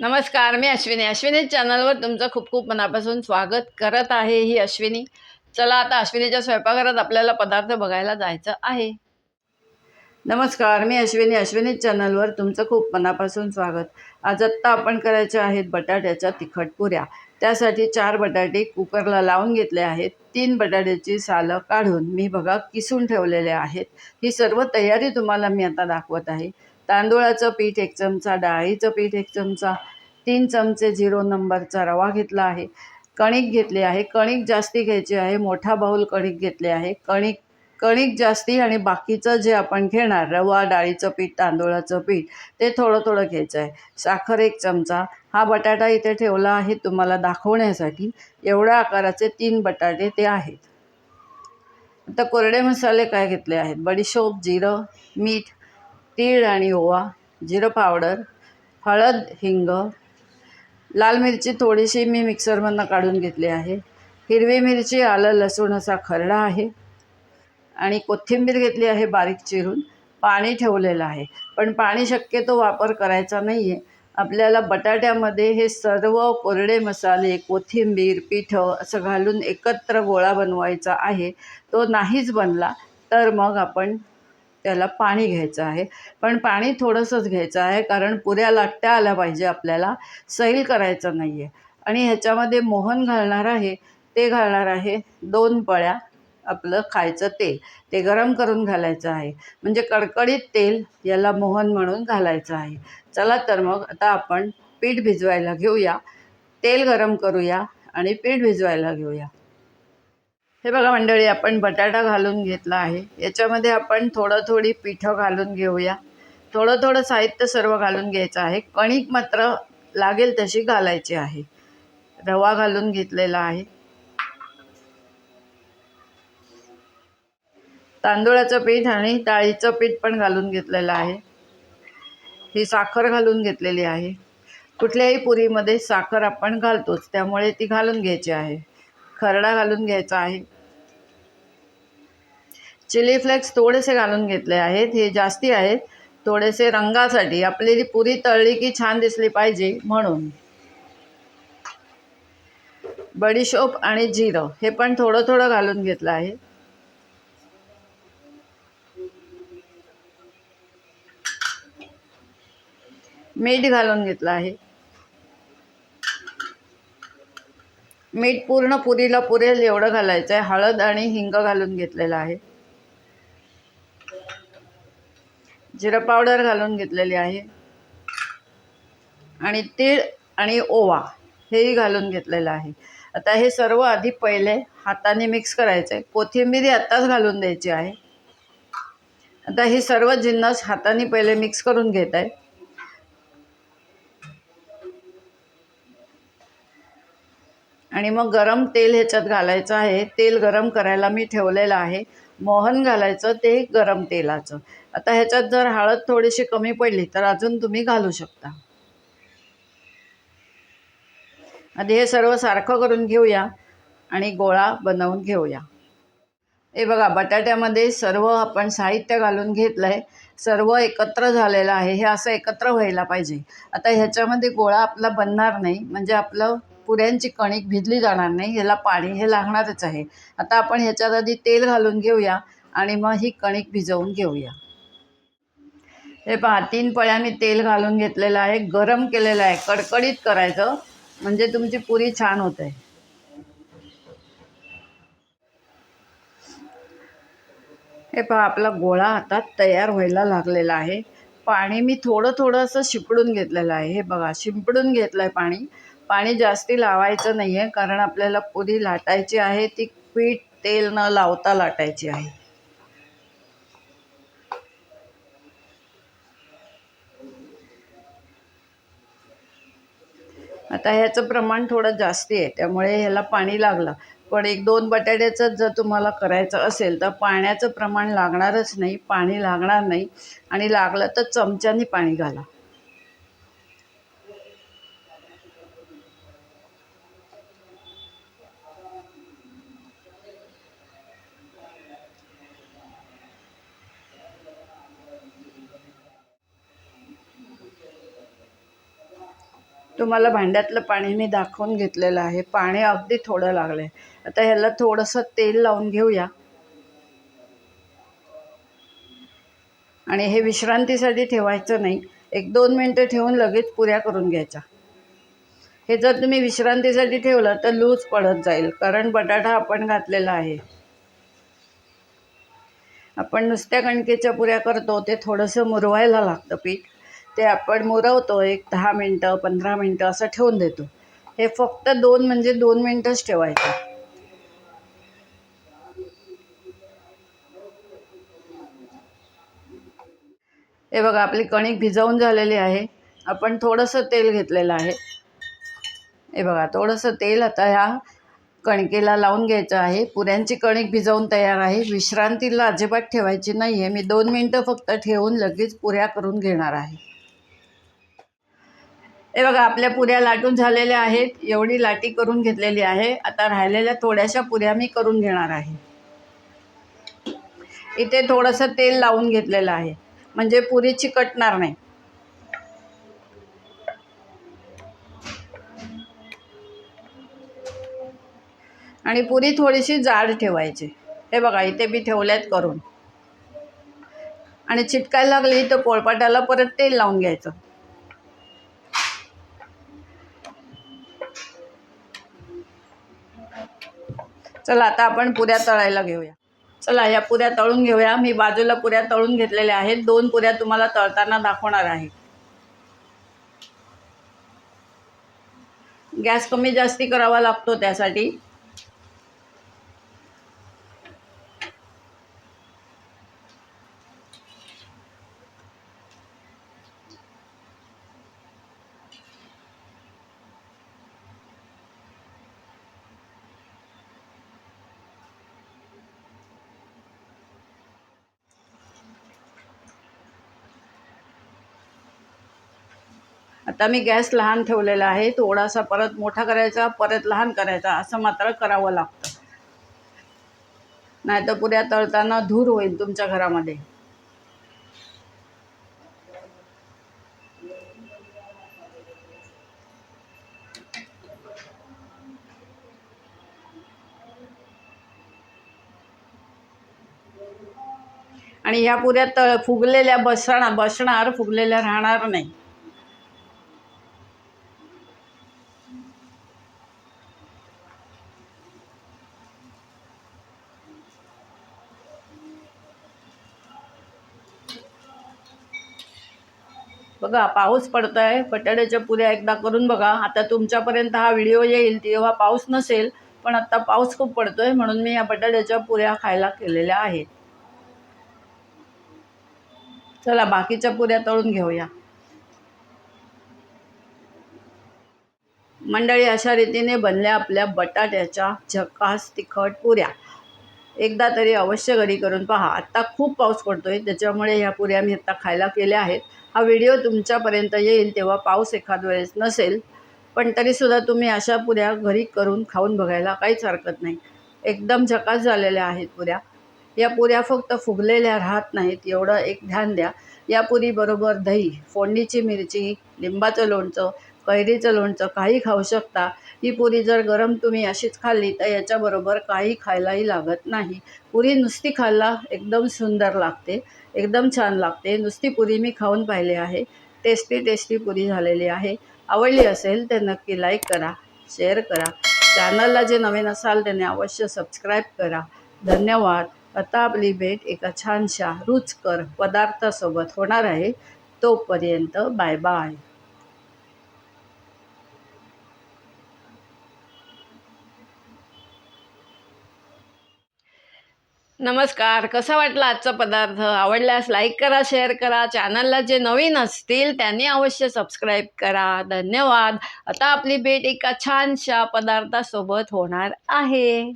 नमस्कार मी अश्विनी. अश्विनी चॅनलवर तुमचं खूप खूप मनापासून स्वागत करत आहे ही अश्विनी. चला आता अश्विनीच्या स्वयंपाकघरात आपल्याला पदार्थ बघायला जायचं आहे. नमस्कार मी अश्विनी. अश्विनी चॅनलवर तुमचं खूप मनापासून स्वागत. आज आत्ता आपण करायचे आहेत बटाट्याच्या तिखट पुऱ्या. त्यासाठी चार बटाटे कुकरला लावून घेतले आहेत. तीन बटाट्याची सालं काढून मी बघा किसून ठेवलेले आहेत. ही सर्व तयारी तुम्हाला मी आता दाखवत आहे. तांदूळाचं पीठ एक चमचा डाळीचं पीठ एक चमचा तीन चमचे झिरो नंबरचा रवा घेतला आहे. कणिक घेतली आहे. कणिक जास्ती घ्यायची आहे. मोठा बाऊल कणिक घेतले आहे. कणिक कणिक जास्ती आणि बाकीचं जे आपण घेणार रवा डाळीचं पीठ तांदूळाचं पीठ ते थोडं थोडं घ्यायचं आहे. साखर एक चमचा. हा बटाटा इथे ठेवला आहे तुम्हाला दाखवण्यासाठी. एवढ्या आकाराचे तीन बटाटे ते आहेत. आता कोरडे मसाले काय घेतले आहेत? बडीशोप जिरं मीठ तीळ आणि ओवा जिरं पावडर हळद हिंग लाल मिरची थोडीशी मी मिक्सरमधनं काढून घेतली आहे. हिरवी मिरची आलं लसूण असा खरडा आहे. आणि कोथिंबीर घेतली आहे बारीक चिरून. पाणी ठेवलेलं आहे. पण पाणी शक्यतो वापर करायचा नाही आहे आपल्याला बटाट्यामध्ये हे सर्व कोरडे मसाले कोथिंबीर पिठं असं घालून एकत्र गोळा बनवायचा आहे. तो नाहीच बनला तर मग आपण त्याला पाणी घ्यायचं आहे. पण पाणी थोडंसंच घ्यायचं आहे कारण पुऱ्या लाटत्या आल्या पाहिजे आपल्याला. सैल करायचं नाही आहे आणि ह्याच्यामध्ये मोहन घालणार आहे. ते घालणार आहे दोन पळ्या आपलं खायचं तेल. ते गरम करून घालायचं आहे. म्हणजे कडकडीत तेल याला मोहन म्हणून घालायचं आहे. चला तर मग आता आपण पीठ भिजवायला घेऊया. तेल गरम करूया आणि पीठ भिजवायला घेऊया. हे बघा मंडळी आपण बटाटा घालून घेतला आहे. याच्यामध्ये आपण थोडं थोडी पिठं घालून घेऊया. थोडं थोडं साहित्य सर्व घालून घ्यायचं आहे. कणिक मात्र लागेल तशी घालायची आहे. रवा घालून घेतलेला आहे. तांदूळाचं पीठ आणि डाळीचं पीठ पण घालून घेतलेलं आहे. ही साखर घालून घेतलेली आहे. कुठल्याही पुरीमध्ये साखर आपण घालतोच त्यामुळे ती घालून घ्यायची आहे. खरडा घालून घ्यायचा आहे. चिली फ्लेक्स थोडेसे घालून घेतले आहेत. हे जास्ती आहेत. थोडेसे रंगासाठी आपली पुरी तळली की छान दिसली पाहिजे म्हणून. बडीशोप आणि जिरं हे पण थोडं थोडं घालून घेतलं आहे. मीठ घालून घेतलं आहे. मीठ पूर्ण पुरीला पुरेल एवढं घालायचं आहे हळद आणि हिंग घालून घेतलेलं आहे. जिरं पावडर घालून घेतलेली आहे. आणि तीळ आणि ओवा हेही घालून घेतलेलं आहे. आता हे सर्व आधी पहिले हाताने मिक्स करायचं आहे कोथिंबीर आत्ताच घालून द्यायची आहे. आता हे सर्व जिन्नस हाताने पहिले मिक्स करून घेत आहे. आणि मग गरम तेल ह्याच्यात घालायचं आहे. तेल गरम करायला मी ठेवलेलं आहे. मोहन घालायचं ते गरम तेलाचं. आता ह्याच्यात जर हळद थोडीशी कमी पडली तर अजून तुम्ही घालू शकता. आधी हे सर्व सारखं करून घेऊया आणि गोळा बनवून घेऊया. हे बघा बटाट्यामध्ये सर्व आपण साहित्य घालून घेतलं आहे सर्व एकत्र झालेलं आहे. हे असं एकत्र व्हायला पाहिजे. आता ह्याच्यामध्ये गोळा आपला बनणार नाही. म्हणजे आपलं पुऱ्यांची कणिक भिजली जाणार नाही ह्याला पाणी हे लागणारच आहे. आता आपण ह्याच्यात आधी तेल घालून घेऊया आणि मग ही कणिक भिजवून घेऊया. हे पहा तीन पळ्या मी तेल घालून घेतलेलं आहे गरम केलेलं आहे कडकडीत करायचं म्हणजे तुमची पुरी छान होते. हे पहा आपला गोळा आता तयार व्हायला लागलेला आहे. पाणी मी थोडं थोडं असं शिपडून घेतलेलं आहे. हे बघा शिंपडून घेतलं आहे पाणी. पाणी जास्ती लावायचं नाही आहे कारण आपल्याला पुरी लाटायची आहे ती पीठ तेल न लावता लाटायची आहे. आता ह्याचं प्रमाण थोडं जास्ती आहे त्यामुळे ह्याला पाणी लागलं. पण एक दोन बटाट्याचं जर तुम्हाला करायचं असेल तर पाण्याचं प्रमाण लागणारच नाही पाणी लागणार नाही. आणि लागलं तर चमच्यानी पाणी घाला. तुम्हाला भांड्यातलं पाणी मी दाखवून घेतलेलं आहे. पाणी अगदी थोडं लागलं आहे आता ह्याला थोडंसं तेल लावून घेऊया. आणि हे विश्रांतीसाठी ठेवायचं नाही. एक दोन मिनटं ठेवून लगेच पुऱ्या करून घ्यायच्या. हे जर तुम्ही विश्रांतीसाठी ठेवलं तर लूज पडत जाईल. कारण बटाटा आपण घातलेला आहे. आपण नुसत्या कणकेच्या पुऱ्या करतो ते थोडंसं मुरवायला लागतं पीठ. ते आपण मुरवतो एक दहा मिनटं पंधरा मिनटं असं ठेवून देतो. हे फक्त दोन म्हणजे दोन मिनटंच ठेवायचं. हे बघा आपली कणिक भिजवून झालेली आहे. आपण थोडंसं तेल घेतलेलं आहे. हे बघा थोडंसं तेल आता ह्या कणकेला लावून घ्यायचं आहे. पुऱ्यांची कणिक भिजवून तयार आहे. विश्रांतीला अजिबात ठेवायची नाही आहे मी दोन मिनटं फक्त ठेवून लगेच पुऱ्या करून घेणार आहे. हे बघा आपल्या पुऱ्या लाटून झालेल्या आहेत. एवढी लाटी करून घेतलेली आहे. आता राहिलेल्या थोड्याशा पुऱ्या मी करून घेणार आहे. इथे थोडंसं तेल लावून घेतलेलं आहे. म्हणजे पुरी चिकटणार नाही. आणि पुरी थोडीशी जाड ठेवायची. हे बघा इथे मी ठेवल्यात करून. आणि चिटकायला लागली तर पोळपाटाला परत तेल लावून घ्यायचं. चला आता आपण पुऱ्या तळायला घेऊया. चला या पुऱ्या तळून घेऊया. मी बाजूला पुऱ्या तळून घेतलेल्या आहेत. दोन पुऱ्या तुम्हाला तळताना दाखवणार आहे. गॅस कमी जास्ती करावा लागतो त्यासाठी. आता मी गॅस लहान ठेवलेला आहे थोडासा परत मोठा करायचा परत लहान करायचा असं मात्र करावं लागतं. नाही तर पुऱ्या तळताना धूर होईल तुमच्या घरामध्ये. आणि ह्या पुऱ्या तळ फुगलेल्या बसणार बसणार फुगलेल्या राहणार नाही. बघा पाऊस पडतोय बटाट्याच्या पुऱ्या एकदा करून बघा. आता तुमच्यापर्यंत हा व्हिडिओ येईल तेव्हा पाऊस नसेल पण आता पाऊस खूप पडतोय म्हणून मी या बटाट्याच्या पुऱ्या खायला केलेल्या आहेत. चला बाकीच्या पुऱ्या तळून घेऊया. मंडळी अशा रीतीने बनल्या आपल्या बटाट्याच्या झकास तिखट पुऱ्या. एकदा तरी अवश्य घरी करून पहा. आत्ता खूप पाऊस पडतो आहे त्याच्यामुळे ह्या पुऱ्या मी आत्ता खायला केल्या आहेत. हा व्हिडिओ तुमच्यापर्यंत येईल तेव्हा पाऊस एखाद वेळेस नसेल पण तरीसुद्धा तुम्ही अशा पुऱ्या घरी करून खाऊन बघायला काहीच हरकत नाही. एकदम झकास झालेल्या आहेत पुऱ्या. या पुऱ्या फक्त फुगलेल्या राहत नाहीत एवढं एक ध्यान द्या. या पुरीबरोबर दही फोडणीची मिरची लिंबाचं लोणचं कैरीचं लोणचं काही खाऊ शकता. ही पुरी जर गरम तुम्ही अशीच खाल्ली तर याच्याबरोबर काही खायलाही लागत नाही. पुरी नुसती खायला एकदम सुंदर लागते एकदम छान लागते. नुसती पुरी मी खाऊन पाहिली आहे. टेस्टी टेस्टी पुरी झालेली आहे. आवडली असेल तर नक्की लाईक करा शेअर करा. चॅनलला जे नवीन असाल त्याने अवश्य सबस्क्राईब करा. धन्यवाद. आता आपली भेट एका छानशा रुचकर पदार्थासोबत होणार आहे. तोपर्यंत बाय बाय. नमस्कार. कसा वाटला आजचा पदार्थ? आवडल्यास लाईक करा शेअर करा. चॅनलला जे नवीन असतील त्यांनी अवश्य सबस्क्राईब करा. धन्यवाद. आता आपली भेट एका छानशा पदार्थासोबत होणार आहे.